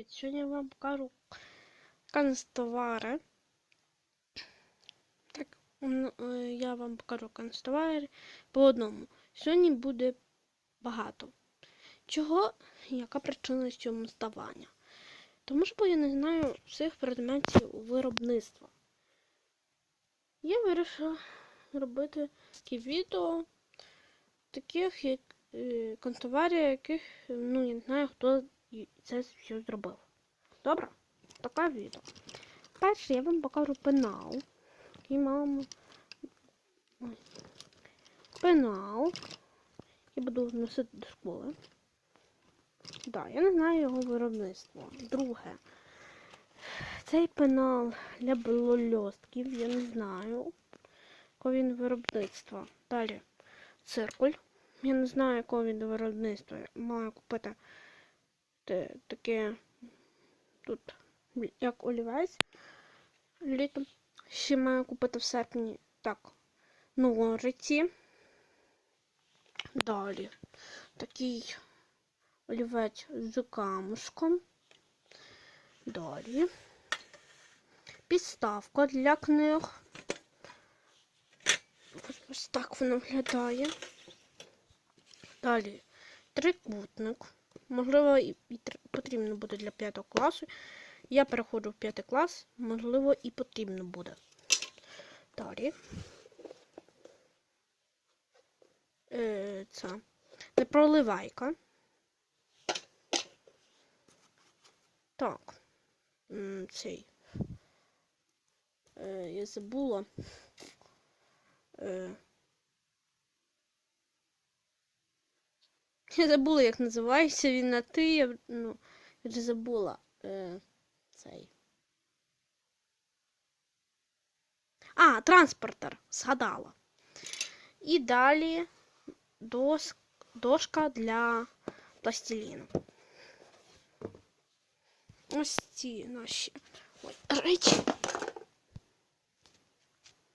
Привіт! Сьогодні я вам покажу канцтовари. Так, е, я вам покажу канцтовари по одному. Сьогодні буде багато. Чого? Яка причина цьому ставання? Тому що я не знаю всіх предметів виробництва. Я вирішила робити такі відео таких як е, канцтоварів, яких ну я не знаю, хто і це все зробив. Добре? Таке відео. Перше я вам покажу пенал. Який маємо. Пенал. Я буду носити до школи. Да, я не знаю його виробництва. Друге. Цей пенал для блольостків, я не знаю. Якого він виробництва. Далі. Циркуль. Я не знаю, якого він виробництва. Маю купити те- таке тут як олівець літом. Ще маю купити в серпні так. Ножиці. Далі такий олівець з камушком. Далі. Підставка для книг. Ось- так вона виглядає. Далі трикутник. Можливо, і, потрібно буде для 5 класу. Я переходжу в 5 клас, можливо, і потрібно буде. Далі. Е, це проливайка. Так. Цей. Е, я забула. Е, Я забула, як називається він на ти. Я, ну, вже забула е, цей. А, транспортер. Згадала. І далі дос, дошка для пластиліну. Ось ці наші ой, речі.